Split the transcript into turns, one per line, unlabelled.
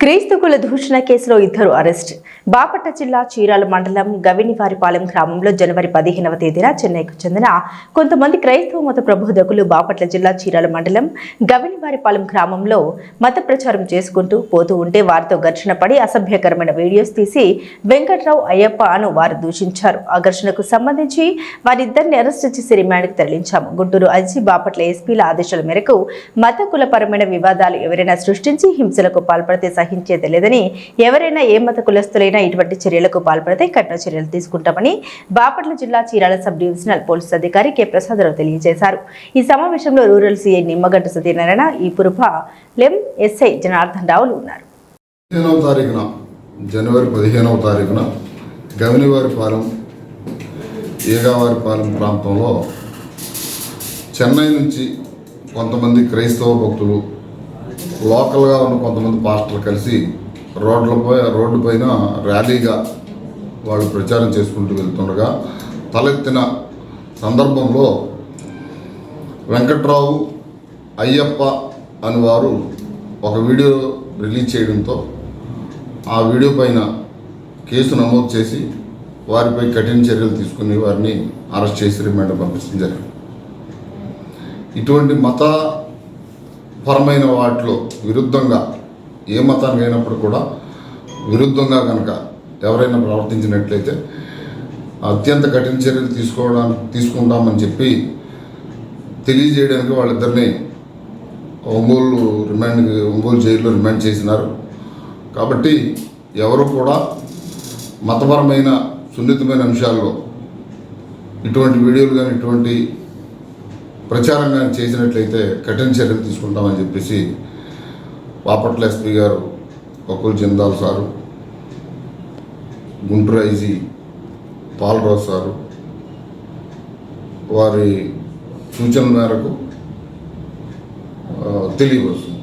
క్రీస్తుకుల దూషణ కేసులో ఇద్దరు అరెస్ట్. బాపట్ల జిల్లా చీరాల మండలం గవినివారిపాలెం గ్రామంలో జనవరి పదిహేనవ తేదీన చెన్నైకు చెందిన కొంతమంది క్రైస్తవ మత ప్రబోధకులు బాపట్ల జిల్లా చీరాల మండలం గవినివారిపాలెం గ్రామంలో మత ప్రచారం చేసుకుంటూ పోతూ ఉంటే వారితో ఘర్షణ పడి అసభ్యకరమైన వీడియోస్ తీసి వెంకట్రావు అయ్యప్ప అను వారు దూషించారు. ఆ ఘర్షణకు సంబంధించి వారిద్దరిని అరెస్ట్ చేసి రిమాండ్కి తరలించాము. గుంటూరు ఐజీ బాపట్ల ఎస్పీల ఆదేశాల మేరకు మత కులపరమైన వివాదాలు ఎవరైనా సృష్టించి హింసలకు పాల్పడితే సహించేది లేదని ఎవరైనా ఏ మత కులస్తులైనా ఇటువంటి చర్యలకు పాల్పడితే కఠిన చర్యలు తీసుకుంటామని బాపట్ల జిల్లా చీరాల సబ్ డివిజనల్ పోలీస్ అధికారి కె. ప్రసాదరావు తెలియజేశారు. ఈ సమావేశంలో రూరల్ సీఐ నిమ్మగడ్డ సత్యనారాయణ ఈ పురపాలెం ఎస్ఐ జనార్దన్ రావులు ఉన్నారు.
జనవరి పదిహేనవ తారీఖున గవినివారిపాలెం ఏగావారిపాలెం ప్రాంతంలో చెన్నై నుంచి కొంతమంది క్రైస్తవ భక్తులు లోకల్గా ఉన్న కొంతమంది పాస్టర్లు కలిసి రోడ్లపై రోడ్డు పైన ర్యాలీగా వాళ్ళు ప్రచారం చేసుకుంటూ వెళ్తుండగా తలెత్తిన సందర్భంలో వెంకట్రావు అయ్యప్ప అని వారు ఒక వీడియో రిలీజ్ చేయడంతో ఆ వీడియో పైన కేసు నమోదు చేసి వారిపై కఠిన చర్యలు తీసుకుని వారిని అరెస్ట్ చేసి రిమాండ్ పంపించడం జరిగింది. ఇటువంటి మత పరమైన వాటిలో విరుద్ధంగా ఏ మతానికి అయినప్పుడు కూడా విరుద్ధంగా కనుక ఎవరైనా ప్రవర్తించినట్లయితే అత్యంత కఠిన చర్యలు తీసుకోవడానికి తీసుకుంటామని చెప్పి తెలియజేయడానికి వాళ్ళిద్దరిని ఒంగోలు రిమాండ్ ఒంగోలు జైల్లో రిమాండ్ చేసినారు. కాబట్టి ఎవరు కూడా మతపరమైన సున్నితమైన అంశాల్లో ఇటువంటి వీడియోలు కానీ ఇటువంటి ప్రచారం కానీ చేసినట్లయితే కఠిన చర్యలు తీసుకుంటామని చెప్పేసి బాపట్ల ఎస్పీ గారు ఒక్కరు Jindal sir Guntur IG Palarao sir వారి సూచన మేరకు తెలియవస్తుంది